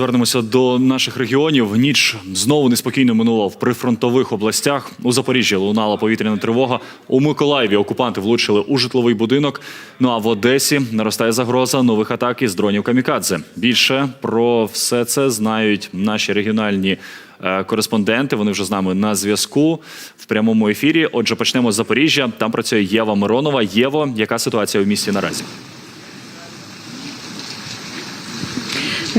Вернемося до наших регіонів. Ніч знову неспокійно минула в прифронтових областях. У Запоріжжі лунала повітряна тривога. У Миколаєві окупанти влучили у житловий будинок. Ну а в Одесі наростає загроза нових атак із дронів камікадзе. Більше про все це знають наші регіональні е, кореспонденти. Вони вже з нами на зв'язку в прямому ефірі. Отже, почнемо з Запоріжжя. Там працює Єва Миронова. Єво, яка ситуація в місті наразі?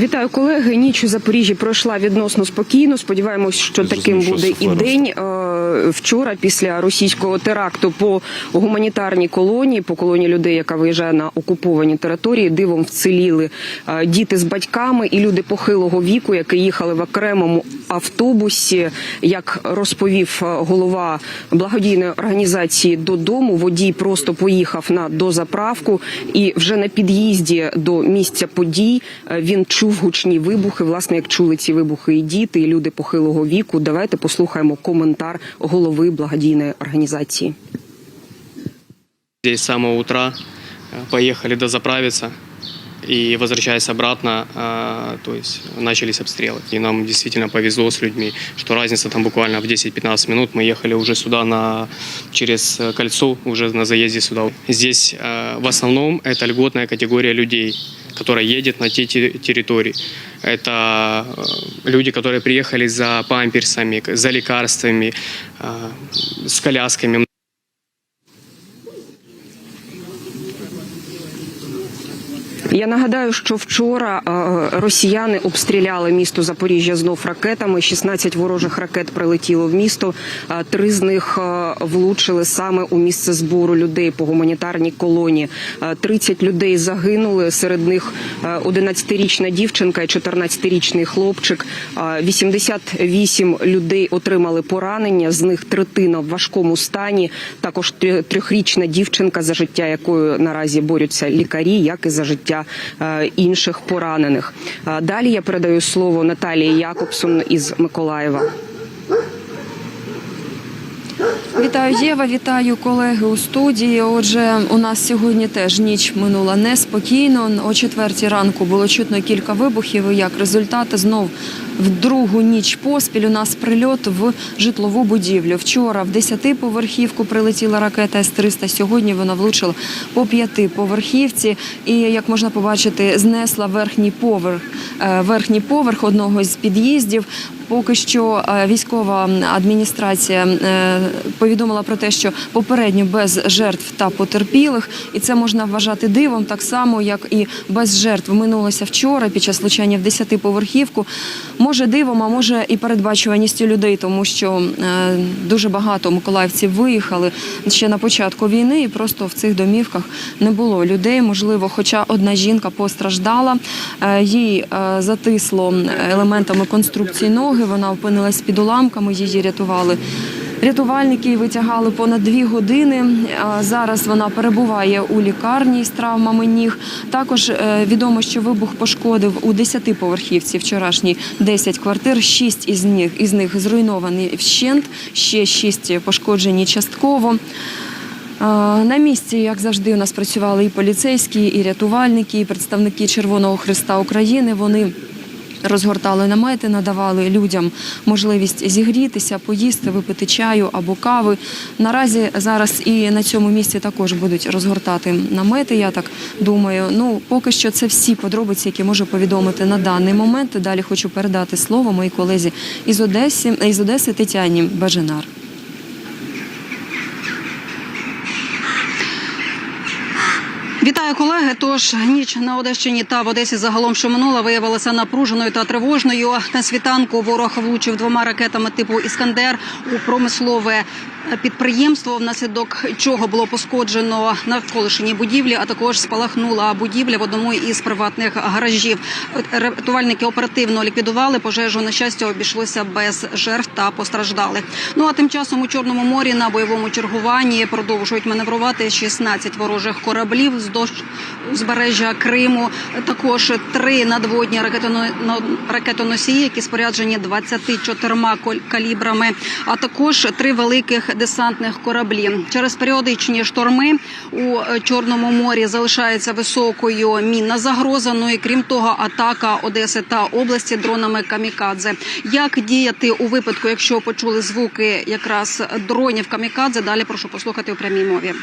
Вітаю колеги. Ніч у Запоріжжі пройшла відносно спокійно. Сподіваємось, що таким буде і день. Е, Вчора, після російського теракту по гуманітарній колонії, по колонії людей, яка виїжджає на окуповані території, дивом вціліли е, діти з батьками і люди похилого віку, які їхали в окремому автобусі. Як розповів е, голова благодійної організації додому, водій просто поїхав на дозаправку, і вже на під'їзді до місця подій е, він чув гучні вибухи. Власне, як чули ці вибухи і діти, і люди похилого віку. Давайте послухаємо коментар голови благодійної організації. Здесь с самого утра э, поехали дозаправиться и возвращаясь обратно, а, то есть начались обстрелы. И нам действительно повезло с людьми, что разница там буквально в 10-15 минут. Мы ехали уже сюда на, через э, кольцо, уже на заезде сюда. Здесь э, в основном это льготная категория людей, которая едет на те- территории. Это э, люди, которые приехали за памперсами, за лекарствами, э, с колясками. Я нагадаю, що вчора е, росіяни обстріляли місто Запоріжжя знов ракетами. 16 ворожих ракет прилетіло в місто. Е, Три з них е, влучили саме у місце збору людей по гуманітарній колонії. Е, 30 людей загинули. Серед них е, 11-річна дівчинка і 14-річний хлопчик. Е, 88 людей отримали поранення. З них третина в важкому стані. Також трьох- трьохрічна дівчинка, за життя якою наразі борються лікарі, як і за життя е, інших поранених. Е, Далі я передаю слово Наталії Якобсон із Миколаєва. Вітаю Єва, вітаю колеги у студії. Отже, у нас сьогодні теж ніч минула неспокійно. О четвертій ранку було чутно кілька вибухів. Як результат, знов в другу ніч поспіль у нас прильот в житлову будівлю. Вчора в 10-поверхівку прилетіла ракета С-300. Сьогодні вона влучила по п'ятиповерхівці. І як можна побачити, знесла верхній поверх, е, верхній поверх одного з під'їздів. Поки що е, військова адміністрація е, повідомила про те, що попередньо без жертв та потерпілих, і це можна вважати дивом, так само як і без жертв минулося вчора під час влучання в 10-поверхівку. Може дивом, а може і передбачуваністю людей, тому що е, дуже багато миколаївців виїхали ще на початку війни, і просто в цих домівках не було людей. Можливо, хоча одна жінка постраждала, їй затисло елементами конструкції ноги. Вона опинилась під уламками, її рятували. Рятувальники витягали понад дві години. Зараз вона перебуває у лікарні з травмами ніг. Також е, відомо, що вибух пошкодив у 10-поверхівці вчорашній 10 квартир. 6 із них із них зруйновані вщент, ще 6 пошкоджені частково. На місці, як завжди, у нас працювали і поліцейські, і рятувальники, і представники Червоного Христа України. Вони розгортали намети, надавали людям можливість зігрітися, поїсти, випити чаю або кави. Наразі зараз і на цьому місці також будуть розгортати намети. Я так думаю. Ну поки що це всі подробиці, які можу повідомити на даний момент. Далі хочу передати слово моїй колезі із Одеси із Одеси Тетяні Бажинар. Колеги. Тож ніч на Одещині та в Одесі загалом, що минула, виявилася напруженою та тривожною. На світанку ворог влучив двома ракетами типу Іскандер у промислове підприємство, внаслідок чого було пошкоджено навколишні будівлі, а також спалахнула будівля в одному із приватних гаражів. Рятувальники оперативно ліквідували пожежу. На щастя, обійшлося без жертв та постраждалих. Ну а тим часом у Чорному морі на бойовому чергуванні продовжують маневрувати 16 ворожих кораблів. Здовж узбережжя Криму. Також три надводні ракетоно- ракетоносії, які споряджені 24 кол- калібрами, а також три великих десантних кораблі. Через періодичні шторми у е, Чорному морі залишається високою мінна загроза. Ну і крім того, атака Одеси та області дронами камікадзе. Як діяти у випадку, якщо почули звуки якраз дронів камікадзе? Далі прошу послухати у прямій мові.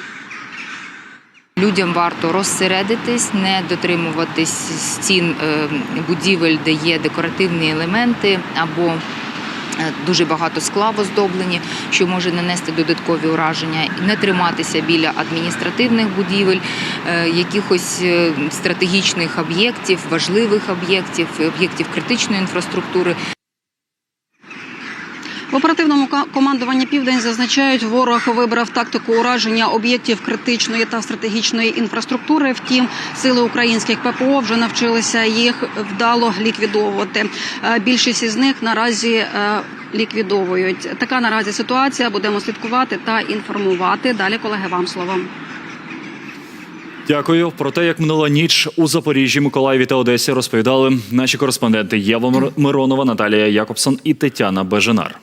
Людям варто розсередитись, не дотримуватись стін е, будівель, де є декоративні елементи або е, дуже багато скла в оздобленні, що може нанести додаткові ураження, не триматися біля адміністративних будівель, е, якихось стратегічних об'єктів, важливих об'єктів, об'єктів критичної інфраструктури. В оперативному командуванні Південь зазначають, ворог вибрав тактику ураження об'єктів критичної та стратегічної інфраструктури. Втім, сили українських ППО вже навчилися їх вдало ліквідовувати. Е, Більшість із них наразі е, ліквідовують. Така наразі ситуація. Будемо слідкувати та інформувати. Далі, колеги, вам слово. Дякую. Про те, як минула ніч у Запоріжжі, Миколаєві та Одесі, розповідали наші кореспонденти Єва Мир- Миронова, Наталія Якобсон і Тетяна Беженар.